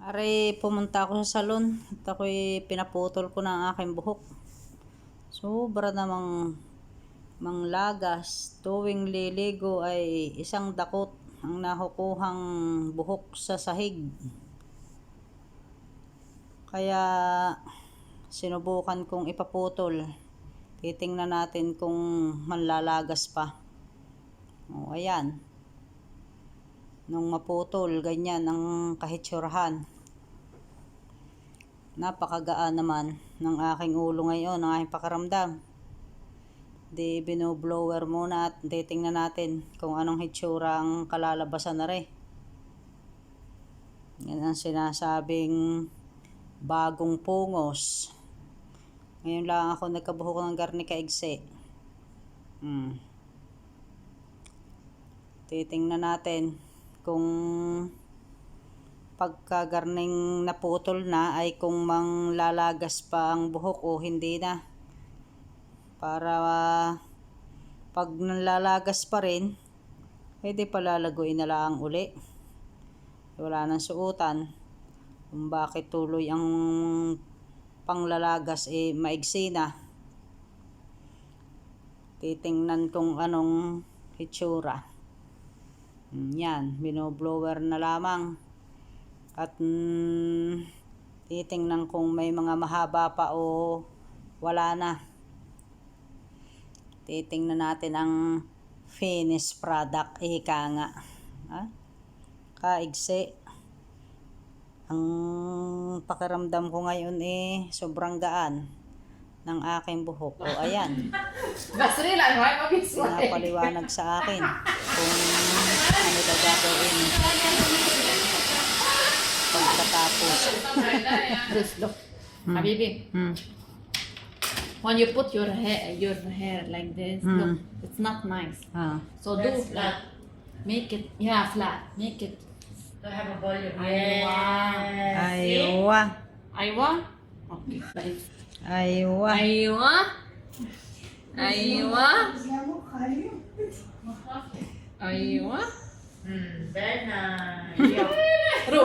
Are, pumunta ako sa salon at ako'y pinaputol ko ng aking buhok. Sobra namang manglagas. Tuwing liligo ay isang dakot ang nakukuhang buhok sa sahig. Kaya sinubukan kong ipaputol. Titingnan natin kung manlalagas pa. O, ayan. Nung maputol, ganyan ang kahitsurahan. Napakagaan naman ng aking ulo ngayon, ng aking pakaramdam. Di binoblower muna at titingnan natin kung anong hitsura ang kalalabasan na rin. Yan ang sinasabing bagong pungos. Ngayon lang ako nagkabuhok ng garnica igse. Hmm. Titingnan natin kung pagkagarning naputol na ay kung manglalagas pa ang buhok o hindi na. Para pag nalalagas pa rin, pwede palalaguin na lang uli. Wala nang suotan. Kung bakit tuloy ang panglalagas eh maigsi na. Titingnan kung anong hitsura. Mm, yan, binoblower na lamang. At mm, titingnan kung may mga mahaba pa o wala na. Titingnan natin ang finished product. Ika nga. Ha? Kaigsi. Ang pakiramdam ko ngayon eh, sobrang gaan ng aking buhok. O ayan. Napaliwanag sa akin kung ano daw gagawin pagkatapos. Mm. Habibi. Mm. When you put your hair your hair like this, mm. look, it's not nice. Ah. So do flat. Make it yeah flat. Make it. i have a volume. Aywa. Aywa. Aywa. Okay. Aywa. Aywa. Aywa. Aywa. Mm, very nice.